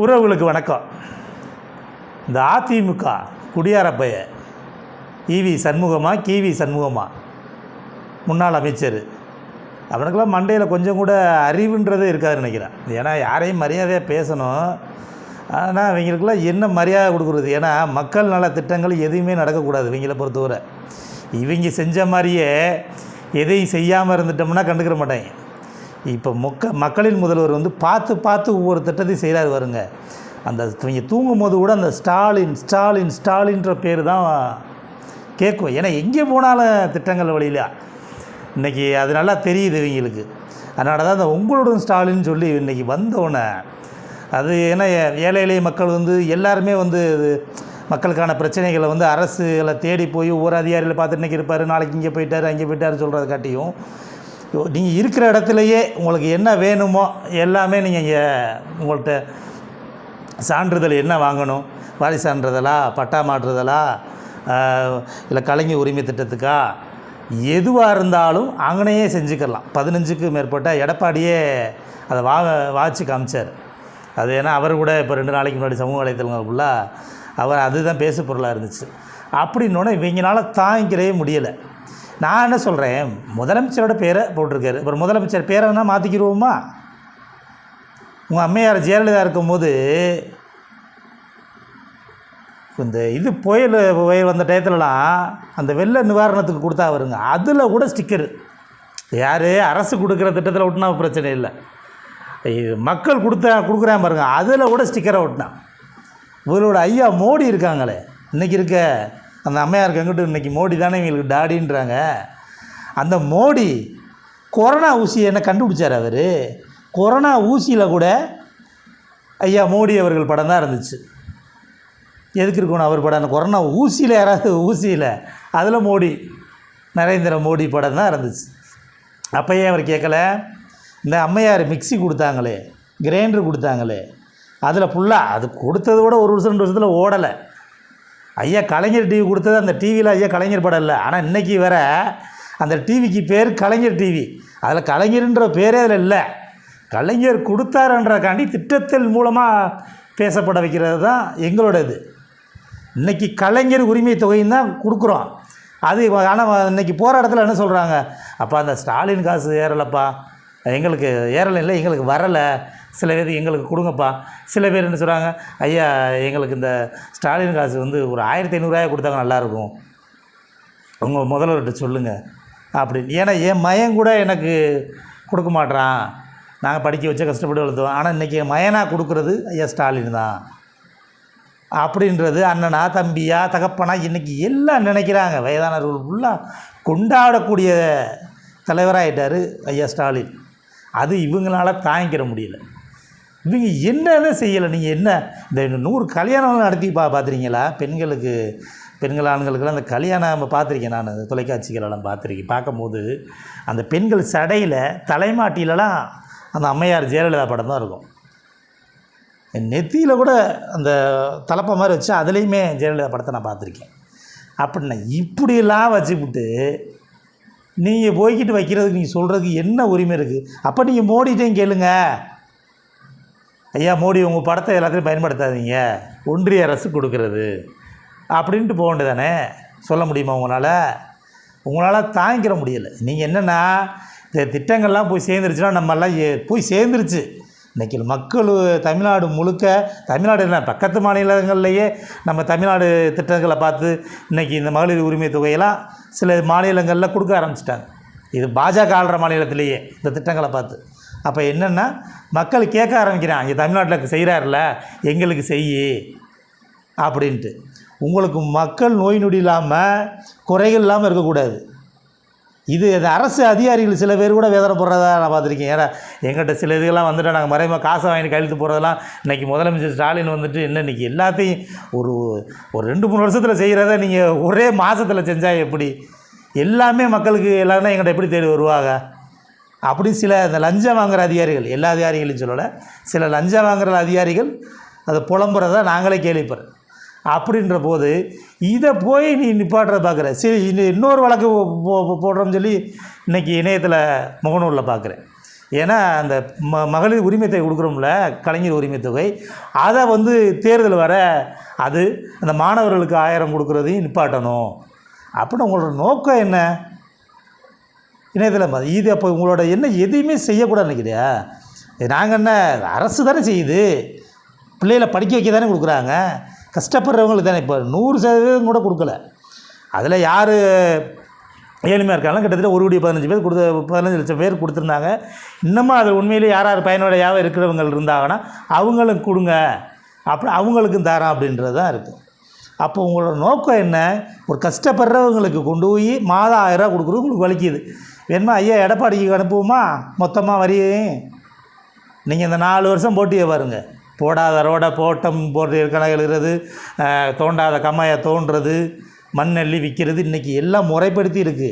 உறவுகளுக்கு வணக்கம். இந்த அதிமுக குடியாரப்பைய ஈவி சண்முகமா கிவி சண்முகமா? முன்னாள் அமைச்சர். அவனுக்கெல்லாம் மண்டையில் கொஞ்சம் கூட அறிவுன்றதே இருக்காதுன்னு நினைக்கிறேன். ஏன்னா யாரையும் மரியாதையாக பேசணும். ஆனால் இவங்களுக்கெல்லாம் என்ன மரியாதை கொடுக்குறது? ஏன்னா மக்கள் நல திட்டங்கள் எதுவுமே நடக்கக்கூடாது இவங்களை பொறுத்தவரை. இவங்க செஞ்ச மாதிரியே எதையும் செய்யாமல் இருந்துட்டோம்னா கண்டுக்கிற மாட்டாங்க. இப்போ மொக்க மக்களின் முதல்வர் வந்து பார்த்து பார்த்து ஒவ்வொரு திட்டத்தையும் செய்கிறாரு வருங்க அந்த இவங்க தூங்கும் போது கூட அந்த ஸ்டாலின் ஸ்டாலின் ஸ்டாலின்ற பேர் தான் கேட்கும். ஏன்னா எங்கே போனாலும் திட்டங்கள் வழியில். இன்றைக்கி அது நல்லா தெரியுது இவங்களுக்கு. அதனால தான் அந்த உங்களுடன் ஸ்டாலின் சொல்லி இன்றைக்கி வந்தோடனே அது ஏன்னா ஏ- ஏழை எளிய மக்கள் வந்து எல்லாருமே வந்து இது மக்களுக்கான பிரச்சனைகளை வந்து அரசுகளை தேடி போய் ஒவ்வொரு அதிகாரிகளை பார்த்து இன்றைக்கி இருப்பார் நாளைக்கு இங்கே போயிட்டார் அங்கே போயிட்டார் சொல்கிறத காட்டியும் நீங்கள் இருக்கிற இடத்துலையே உங்களுக்கு என்ன வேணுமோ எல்லாமே நீங்கள் இங்கே உங்கள்கிட்ட சான்றிதழ் என்ன வாங்கணும்? வாரி சான்றிதழா? பட்டா மாற்றுதலா? இல்லை கலைஞர் உரிமை திட்டத்துக்கா? எதுவாக இருந்தாலும் அங்கனையே செஞ்சுக்கலாம். பதினஞ்சுக்கு மேற்பட்ட எடப்பாடியே அதை வா வாச்சு காமிச்சார். அது ஏன்னா அவர் கூட இப்போ ரெண்டு நாளைக்கு முன்னாடி சமூக வலைத்தளங்களுக்குள்ள அவர் அதுதான் பேசு பொருளாக இருந்துச்சு அப்படின்னோடனே இவங்களால தாங்கிக்கவே முடியலை. நான் என்ன சொல்கிறேன் முதலமைச்சரோட பேரை போட்டிருக்காரு. அப்புறம் முதலமைச்சர் பேரை வேணால் மாற்றிக்கிடுவோமா உங்கள் அம்மையார் ஜெயலலிதா இருக்கும்போது இந்த இது புயல் புயல் வந்த டயத்துலலாம் அந்த வெள்ள நிவாரணத்துக்கு கொடுத்தா வருங்க. அதில் கூட ஸ்டிக்கரு யார்? அரசு கொடுக்குற திட்டத்தில் ஒட்டினா பிரச்சனை இல்லை. இது மக்கள் கொடுத்தா கொடுக்குறா பாருங்க. அதில் கூட ஸ்டிக்கரை ஒட்டினான் இவரோட ஐயா மோடி இருக்காங்களே. இன்றைக்கி இருக்க அந்த அம்மையார் கங்கிட்டு இன்றைக்கி மோடி தானே இவங்களுக்கு டாடின்றாங்க. அந்த மோடி கொரோனா ஊசியை என்ன கண்டுபிடிச்சார் அவர்? கொரோனா ஊசியில் கூட ஐயா மோடி அவர்கள் படம் தான் இருந்துச்சு. எதுக்கு இருக்கணும் அவர் படம்? அந்த கொரோனா ஊசியில் யாராவது ஊசியில் அதில் மோடி நரேந்திர மோடி படம் தான் இருந்துச்சு. அப்போயே அவர் கேட்கல? இந்த அம்மையார் மிக்ஸி கொடுத்தாங்களே கிரைண்டர் கொடுத்தாங்களே அதில் ஃபுல்லாக அது கொடுத்தத விட ஒரு வருஷம் ரெண்டு வருஷத்தில் ஓடலை. ஐயா கலைஞர் டிவி கொடுத்தது அந்த டிவியில் ஐயா கலைஞர் படம் இல்லை. ஆனால் இன்றைக்கி வேற அந்த டிவிக்கு பேர் கலைஞர் டிவி. அதில் கலைஞர்ன்ற பேரே அதில் இல்லை. கலைஞர் கொடுத்தாருன்றக்காண்டி திட்டத்தில் மூலமாக பேசப்பட வைக்கிறது தான் எங்களோட இது இன்றைக்கி கலைஞர் உரிமை தொகையும் தான் கொடுக்குறோம். அது ஆனால் இன்றைக்கி போராட்டத்தில் இடத்துல என்ன சொல்கிறாங்க? அப்பா அந்த ஸ்டாலின் காசு ஏறலைப்பா. எங்களுக்கு ஏறலை இல்லை எங்களுக்கு வரலை. சில பேர் எங்களுக்கு கொடுங்கப்பா. சில பேர் என்ன சொல்கிறாங்க ஐயா எங்களுக்கு இந்த ஸ்டாலின் காசு வந்து ஒரு ஆயிரத்தி ஐநூறுரூவாய் கொடுத்தாங்க நல்லாயிருக்கும். உங்கள் முதல்வர்கிட்ட சொல்லுங்கள் அப்படின்னு ஏன்னா என் மயன் கூட எனக்கு கொடுக்க மாட்டேறான் நாங்கள் படிக்க வச்ச கஷ்டப்பட்டு வளர்த்தோம். ஆனால் இன்றைக்கி மயனாக கொடுக்குறது ஐயா ஸ்டாலின் தான். அப்படின்றது அண்ணனா தம்பியா தகப்பனா இன்றைக்கி எல்லாம் நினைக்கிறாங்க. வயதானவர்கள் ஃபுல்லாக கொண்டாடக்கூடிய தலைவராகிட்டார் ஐயா ஸ்டாலின். அது இவங்களால தாங்கிக்கிற முடியல. இவங்க என்னதான் செய்யலை. நீங்கள் என்ன? இந்த நூறு கல்யாணம் நடத்தி பா பார்த்துருக்கீங்களா? பெண்களுக்கு பெண்கள் ஆண்களுக்கெல்லாம் அந்த கல்யாணம் நம்ம பார்த்துருக்கேன் நான். அந்த தொலைக்காட்சிகளெல்லாம் பார்த்துருக்கேன். பார்க்கும்போது அந்த பெண்கள் சடையில் தலைமாட்டிலலாம் அந்த அம்மையார் ஜெயலலிதா படம் தான் இருக்கும். நெத்தியில் கூட அந்த தலப்பை மாதிரி வச்சு அதுலேயுமே ஜெயலலிதா படத்தை நான் பார்த்துருக்கேன். அப்படின்னா இப்படிலாம் வச்சுக்கிட்டு நீங்கள் போய்கிட்டு வைக்கிறதுக்கு நீங்கள் சொல்கிறதுக்கு என்ன உரிமை இருக்குது அப்போ நீங்கள் மோடிட்டையும் கேளுங்கள் ஐயா மோடி உங்கள் படத்தை எல்லாத்தையும் பயன்படுத்தாதீங்க. ஒன்றிய அரசு கொடுக்கறது. அப்படின்ட்டு போக வேண்டியதானே? சொல்ல முடியுமா உங்களால்? உங்களால் தாங்கிக்கிற முடியலை. நீங்கள் என்னென்னா இந்த திட்டங்கள்லாம் போய் சேர்ந்துருச்சுன்னா நம்மெல்லாம் ஏ- போய் சேர்ந்துருச்சு. இன்றைக்கி மக்கள் தமிழ்நாடு முழுக்க தமிழ்நாடு என்ன பக்கத்து மாநிலங்கள்லேயே நம்ம தமிழ்நாடு திட்டங்களை பார்த்து இன்றைக்கி இந்த மகளிர் உரிமை தொகையெல்லாம் சில மாநிலங்களில் கொடுக்க ஆரம்பிச்சிட்டாங்க. இது பாஜக ஆள்ற மாநிலத்திலேயே இந்த திட்டங்களை பார்த்து. அப்போ என்னென்னா மக்கள் கேட்க ஆரம்பிக்கிறான் இங்கே தமிழ்நாட்டில் செய்கிறாருல எங்களுக்கு செய்யி அப்படின்ட்டு. உங்களுக்கு மக்கள் நோய் நொடி இல்லாமல் குறைகள் இல்லாமல் இருக்கக்கூடாது. இது அரசு அதிகாரிகள் சில பேர் கூட வேதனை போடுறதா நான் பார்த்துருக்கேன். ஏன்னா எங்கிட்ட சில இதுகள்லாம் வந்துட்டு நாங்கள் மறைமுக காசை வாங்கி கையெழுத்து போகிறதெல்லாம் இன்றைக்கி முதலமைச்சர் ஸ்டாலின் வந்துட்டு என்ன இன்றைக்கி எல்லாத்தையும் ஒரு ஒரு ரெண்டு மூணு வருஷத்தில் செய்கிறத நீங்கள் ஒரே மாதத்தில் செஞ்சால் எப்படி? எல்லாமே மக்களுக்கு எல்லாரும் எங்கள்கிட்ட எப்படி தேடி வருவாங்க? அப்படி சில இந்த லஞ்சம் வாங்குற அதிகாரிகள் எல்லா அதிகாரிகளையும் சொல்லலை சில லஞ்சம் வாங்குற அதிகாரிகள் அதை புலம்புறத நாங்களே கேள்விப்படுறோம். அப்படின்ற போது இதை போய் நீ நிப்பாட்டுறத பார்க்குற. சரி இன்னொரு வழக்கு போ- போடுறோம்னு சொல்லி இன்றைக்கி இணையத்தில் முகநூலில் பார்க்குறேன். ஏன்னா அந்த ம மகளிர் உரிமைத்தை கொடுக்குறோம்ல கலைஞர் உரிமை தொகை அதை வந்து தேர்தல் வர அது அந்த மாணவர்களுக்கு ஆயிரம் கொடுக்குறதையும் நிப்பாட்டணும். அப்படின்னு உங்களோட நோக்கம் என்ன? இணையத்தில் இது அப்போ உங்களோட என்ன எதையுமே செய்யக்கூடாது நினைக்கிறியா? நாங்கள் என்ன அரசு தானே செய்யுது. பிள்ளைகளை படிக்க வைக்க தானே கொடுக்குறாங்க. கஷ்டப்படுறவங்களுக்கு தானே இப்போ நூறு சதவீதம் கூட கொடுக்கல. அதில் யார் ஏழ்மையாக இருக்காங்க கிட்டத்தட்ட ஒரு கோடி பதினஞ்சு பேர் கொடுத்த பதினஞ்சு லட்சம் பேர் கொடுத்துருந்தாங்க. இன்னமும் அது உண்மையிலே யார் யார் பயனுடையாக இருக்கிறவங்க இருந்தாங்கன்னா அவங்களுக்கு கொடுங்க. அப்படி அவங்களுக்கும் தரோம் அப்படின்றது தான் இருக்கும் அப்போ உங்களோட நோக்கம் என்ன? ஒரு கஷ்டப்படுறவங்களுக்கு கொண்டு போய் மாதம் ஆயிரரூவா கொடுக்குறது உங்களுக்கு வலிக்குது வேணுமா ஐயா எடப்பாடிக்கு அனுப்புவோமா? மொத்தமாக வரி. நீங்கள் இந்த நாலு வருஷம் போட்டியை பாருங்க. போடாத ரோடை போட்டம் போட்டு கணக்கு எழுகிறது தோண்டாத கம்மாயை தோண்டுறது மண் அள்ளி விற்கிறது இன்றைக்கி எல்லாம் முறைப்படுத்தி இருக்குது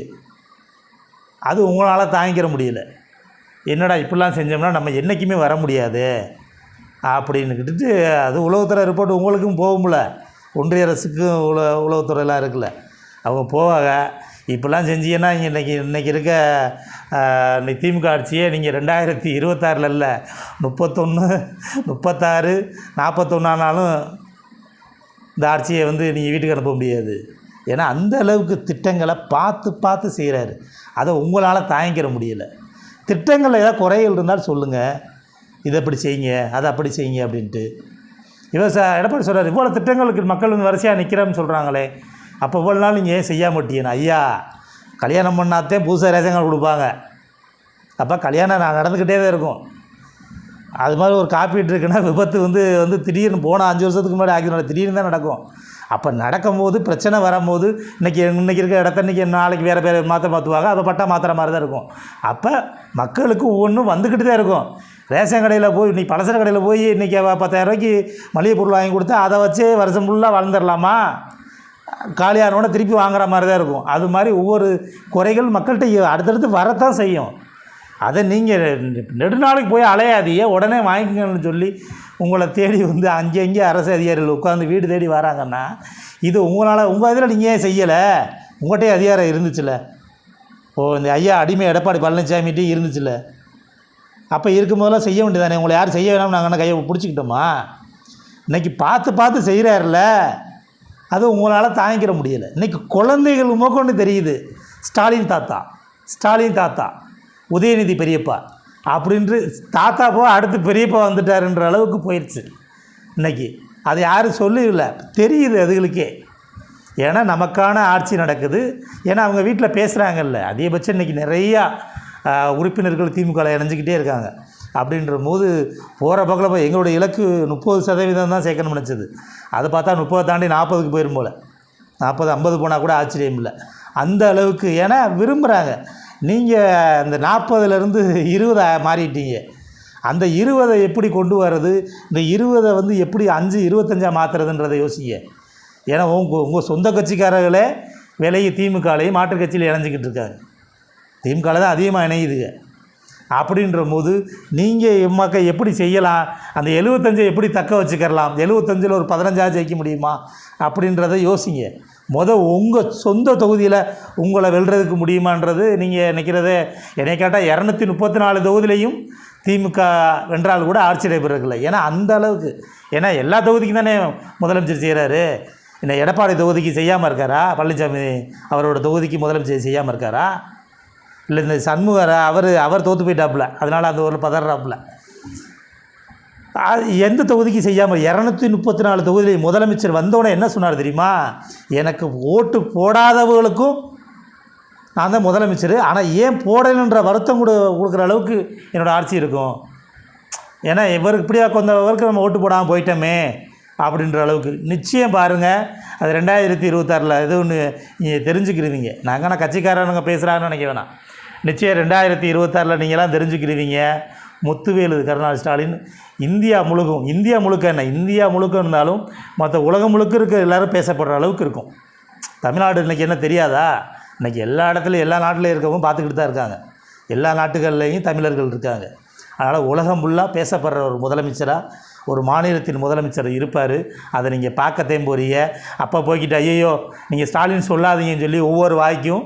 அது உங்களால் தாங்கிக்கிற முடியல. என்னடா இப்படிலாம் செஞ்சோம்னா நம்ம என்றைக்குமே வர முடியாது. அப்படின்னுக்கிட்டு அது உளவுத்துறை ரிப்போர்ட் உங்களுக்கும் போகும்ல. ஒன்றிய அரசுக்கும் உல உளவுத்துறையெல்லாம் இருக்குல்ல. அவங்க போவாங்க. இப்படிலாம் செஞ்சீங்கன்னா இங்கே இன்றைக்கி இன்றைக்கி இருக்க இன்னைக்கு திமுக ஆட்சியே நீங்கள் ரெண்டாயிரத்தி இருபத்தாறில் இல்லை. முப்பத்தொன்று முப்பத்தாறு நாற்பத்தொன்னானாலும் இந்த ஆட்சியை வந்து நீங்கள் வீட்டுக்கு அனுப்ப முடியாது. ஏன்னா அந்த அளவுக்கு திட்டங்களை பார்த்து பார்த்து செய்கிறாரு அதை உங்களால் தாங்கிக்கிற முடியல. திட்டங்களில் ஏதாவது குறைகள் இருந்தாலும் சொல்லுங்கள் இதை அப்படி செய்யுங்க அதை அப்படி செய்யுங்க அப்படின்ட்டு. இவர் ச எடப்பாடி சொல்கிறார் இவ்வளோ திட்டங்களுக்கு மக்கள் வந்து வரிசையாக நிற்கிறேன்னு சொல்கிறாங்களே அப்போ இவ்வளோ நாள் நீங்கள் ஏன் செய்ய விட்டீங்கன்னு? ஐயா கல்யாணம் பண்ணாதே புதுசாக ரேஷன் கார்டு கொடுப்பாங்க. அப்போ கல்யாணம் நான் நடந்துக்கிட்டே தான் இருக்கும். அது மாதிரி ஒரு காப்பீட்டு இருக்குன்னா விபத்து வந்து வந்து திடீர்னு போன அஞ்சு வருஷத்துக்கு முன்னாடி ஆக்கினோட திடீர்னு தான் நடக்கும். அப்போ நடக்கும்போது பிரச்சனை வரும்போது இன்றைக்கி இன்றைக்கி இருக்கிற இடத்த இன்றைக்கி நாளைக்கு வேறு வேறு மாற்ற மாற்றுவாங்க அப்போ பட்டா மாற்றுற மாதிரி தான் இருக்கும். அப்போ மக்களுக்கு ஒவ்வொன்றும் வந்துக்கிட்டு தான் இருக்கும். ரேஷன் கடையில் போய் இன்றைக்கி பலசர கடையில் போய் இன்றைக்கி பத்தாயிரரூவாய்க்கு மளிகை பொருள் வாங்கி கொடுத்தா அதை வச்சு வருஷம் ஃபுல்லாக வளர்ந்துடலாமா காலியானோட திருப்பி வாங்குற மாதிரி தான் இருக்கும். அது மாதிரி ஒவ்வொரு குறைகள் மக்கள்கிட்ட அடுத்தடுத்து வரத்தான் செய்யும். அதை நீங்கள் நெடுநாளைக்கு போய் அலையாதியே உடனே வாங்கிக்கணும்னு சொல்லி உங்களை தேடி வந்து அங்கே அங்கே அரசு அதிகாரிகள் உட்காந்து வீடு தேடி வராங்கன்னா இது உங்களால் உங்கள் இதில் நீங்கள் ஏன் செய்யலை? உங்கள்கிட்டயே அதிகாரம் இருந்துச்சுல்ல ஓ இந்த ஐயா அடிமை எடப்பாடி பழனிசாமிகிட்டே இருந்துச்சுல்ல அப்போ இருக்கும்போதெல்லாம் செய்ய வேண்டியதானே உங்களை யாரும் செய்ய வேணாம்னு நாங்கள் கையை பிடிச்சிக்கிட்டோமா? இன்னைக்கு பார்த்து பார்த்து செய்கிறாருல அது உங்களால் தாங்கிக்கிற முடியலை. இன்றைக்கி குழந்தைகள் மோக்கொண்டு தெரியுது. ஸ்டாலின் தாத்தா ஸ்டாலின் தாத்தா உதயநிதி பெரியப்பா அப்படின்ட்டு தாத்தா போ அடுத்து பெரியப்பா வந்துட்டாருன்ற அளவுக்கு போயிடுச்சு இன்னைக்கு அது யாரும் சொல்லல. தெரியுது அதுகளுக்கே. ஏன்னா நமக்கான ஆட்சி நடக்குது. ஏன்னா அவங்க வீட்டில் பேசுகிறாங்கல்ல அதிகபட்சம் இன்றைக்கி நிறையா உறுப்பினர்கள் திமுகவில் இணைஞ்சிக்கிட்டே இருக்காங்க. அப்படின்ற போது போகிற பக்கம் போய் எங்களுடைய இலக்கு முப்பது சதவீதம் தான் சேர்க்கணும் நினச்சது. அதை பார்த்தா முப்பதை தாண்டி நாற்பதுக்கு போயிடும் போல். நாற்பது ஐம்பது போனால் கூட ஆச்சரியம் இல்லை. அந்த அளவுக்கு ஏன்னா விரும்புகிறாங்க நீங்கள் அந்த நாற்பதுலேருந்து இருபதை மாறிட்டீங்க. அந்த இருபதை எப்படி கொண்டு வர்றது? இந்த இருபதை வந்து எப்படி அஞ்சு இருபத்தஞ்சா மாற்றுறதுன்றதை யோசிங்க. ஏன்னா உங்கள் உங்கள் சொந்த கட்சிக்காரர்களே விலையை திமுகலையும் மாற்றுக் கட்சியில் இணைஞ்சிக்கிட்டு இருக்காங்க. திமுகவில் தான் அதிகமாக இணையுதுங்க. அப்படின்ற போது நீங்கள் எம்மக்க எப்படி செய்யலாம்? அந்த எழுபத்தஞ்சை எப்படி தக்க வச்சுக்கிறலாம்? எழுபத்தஞ்சில் ஒரு பதினஞ்சாவது ஜெயிக்க முடியுமா? அப்படின்றத யோசிங்க. மொதல் உங்கள் சொந்த தொகுதியில் உங்களை வெல்றதுக்கு முடியுமான்றது நீங்கள் நினைக்கிறதே. என்னை கேட்டால் இரநூத்தி முப்பத்தி நாலு தொகுதியிலையும் திமுக வென்றால் கூட ஆட்சி நடைபெறதில்லை ஏன்னா அந்த அளவுக்கு. ஏன்னா எல்லா தொகுதிக்கும் தானே முதலமைச்சர் செய்கிறாரு என்ன எடப்பாடி தொகுதிக்கு செய்யாமல் இருக்காரா? பழனிசாமி அவரோட தொகுதிக்கு முதலமைச்சர் செய்யாமல் இருக்காரா? இல்லை இந்த சண்முகரை அவர் அவர் தோற்று போயிட்டாப்புல. அதனால் அந்த ஊரில் பதறாப்புல. எந்த தொகுதிக்கு செய்யாமல் இரநூத்தி முப்பத்தி நாலு தொகுதியில் முதலமைச்சர் வந்தோடனே என்ன சொன்னார் தெரியுமா? எனக்கு ஓட்டு போடாதவர்களுக்கும் நான் தான் முதலமைச்சர். ஆனால் ஏன் போடலைன்ற வருத்தம் கூட கொடுக்குற அளவுக்கு என்னோடய ஆட்சி இருக்கும். ஏன்னா இவருக்கு இப்படியா கொஞ்சவருக்கு நம்ம ஓட்டு போடாமல் போயிட்டோமே அப்படின்ற அளவுக்கு. நிச்சயம் பாருங்கள் அது ரெண்டாயிரத்தி இருபத்தாறில் இது ஒன்று நீங்கள் தெரிஞ்சுக்கிருவீங்க நாங்கள் நான் கட்சிக்காரனுங்க பேசுகிறான்னு நினைக்க வேணாம். நிச்சயம் ரெண்டாயிரத்தி இருபத்தாறில் நீங்களாம் தெரிஞ்சுக்கிடுவீங்க. முத்துவேலு கருணாநிதி ஸ்டாலின் இந்தியா முழுக்கும் இந்தியா முழுக்க என்ன? இந்தியா முழுக்க இருந்தாலும் மற்ற உலகம் முழுக்க இருக்க எல்லோரும் பேசப்படுற அளவுக்கு இருக்கும். தமிழ்நாடு இன்றைக்கி என்ன தெரியாதா? இன்றைக்கி எல்லா இடத்துலையும் எல்லா நாட்டிலையும் இருக்கவங்க பார்த்துக்கிட்டு தான் இருக்காங்க. எல்லா நாட்டுகள்லேயும் தமிழர்கள் இருக்காங்க. அதனால் உலகம் ஃபுல்லாக பேசப்படுற ஒரு முதலமைச்சராக ஒரு மாநிலத்தின் முதலமைச்சர் இருப்பார். அதை நீங்கள் பார்க்கத்தையும் போகிறீங்க அப்போ போய்கிட்டு ஐயோ நீங்கள் ஸ்டாலின் சொல்லாதீங்கன்னு சொல்லி ஒவ்வொரு வாய்க்கும்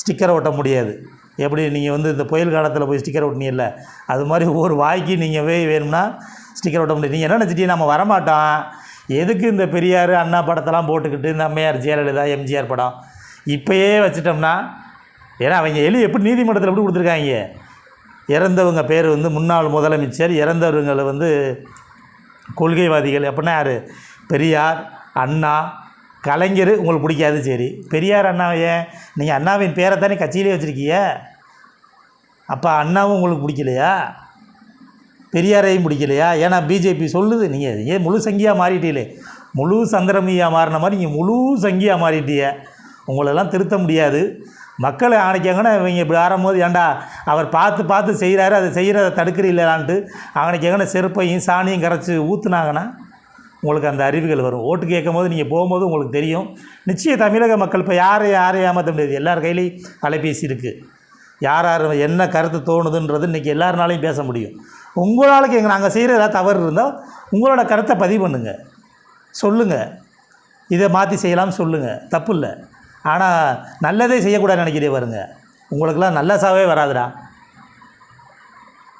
ஸ்டிக்கரை ஒட்ட முடியாது. எப்படி நீங்கள் வந்து இந்த புயல் காலத்தில் போய் ஸ்டிக்கர் ஒட்டினீங்கல்ல? அது மாதிரி ஒவ்வொரு வாய்க்கு நீங்கள் போய் வேணும்னா ஸ்டிக்கர் ஒட்ட முடியும். நீங்கள் என்ன நினச்சிட்டீங்க? நம்ம வரமாட்டோம். எதுக்கு இந்த பெரியார் அண்ணா படத்தெல்லாம் போட்டுக்கிட்டு இந்த அம்மையார் ஜெயலலிதா எம்ஜிஆர் படம்? இப்போயே வச்சிட்டோம்னா ஏன்னா அவங்க எலி எப்படி நீதிமன்றத்தில் எப்படி கொடுத்துருக்காங்க? இறந்தவங்க பேர் வந்து முன்னாள் முதலமைச்சர் இறந்தவங்களை வந்து கொள்கைவாதிகள். எப்படின்னா யார்? பெரியார் அண்ணா கலைஞர் உங்களுக்கு பிடிக்காது சரி. பெரியார் அண்ணாவையே நீங்கள் அண்ணாவின் பேரை தானே கட்சியிலே வச்சுருக்கீங்க? அப்போ அண்ணாவும் உங்களுக்கு பிடிக்கலையா? பெரியாரையும் பிடிக்கலையா? ஏன்னா பிஜேபி சொல்லுது நீங்கள் ஏன் முழு சங்கியாக மாறிட்டீங்களே. முழு சந்திரமியாக மாறின மாதிரி நீங்கள் முழு சங்கியாக மாறிட்டீங்க. உங்களெல்லாம் திருத்த முடியாது. மக்களை ஆணைக்காங்கன்னா இவங்க இப்படி ஆறும்போது ஏன்டா அவர் பார்த்து பார்த்து செய்கிறாரு அதை செய்கிறத தடுக்கிறீங்களான்ட்டு அவனுக்கு எங்கன்னா செருப்பையும் சாணியும் கரைச்சி ஊற்றுனாங்கன்னா உங்களுக்கு அந்த அறிவுகள் வரும். ஓட்டு கேட்கும் போது நீங்கள் போகும்போது உங்களுக்கு தெரியும். நிச்சயம் தமிழக மக்கள் இப்போ யாரை யாரை ஏமாற்ற முடியாது. எல்லார் கையிலையும் அலைபேசி இருக்குது யார் யார் என்ன கருத்து தோணுதுன்றது இன்றைக்கி எல்லாருனாலையும் பேச முடியும். உங்களாலுக்கு எங்கள் நாங்கள் செய்கிற ஏதாவது தவறு இருந்தால் உங்களோட கருத்தை பதிவு பண்ணுங்கள் சொல்லுங்கள் இதை மாற்றி செய்யலாம்னு சொல்லுங்கள் தப்பு இல்லை. ஆனால் நல்லதே செய்யக்கூடாதுன்னு நினைக்கிறே வருங்க உங்களுக்கெல்லாம் நல்ல சாவே வராதுடா.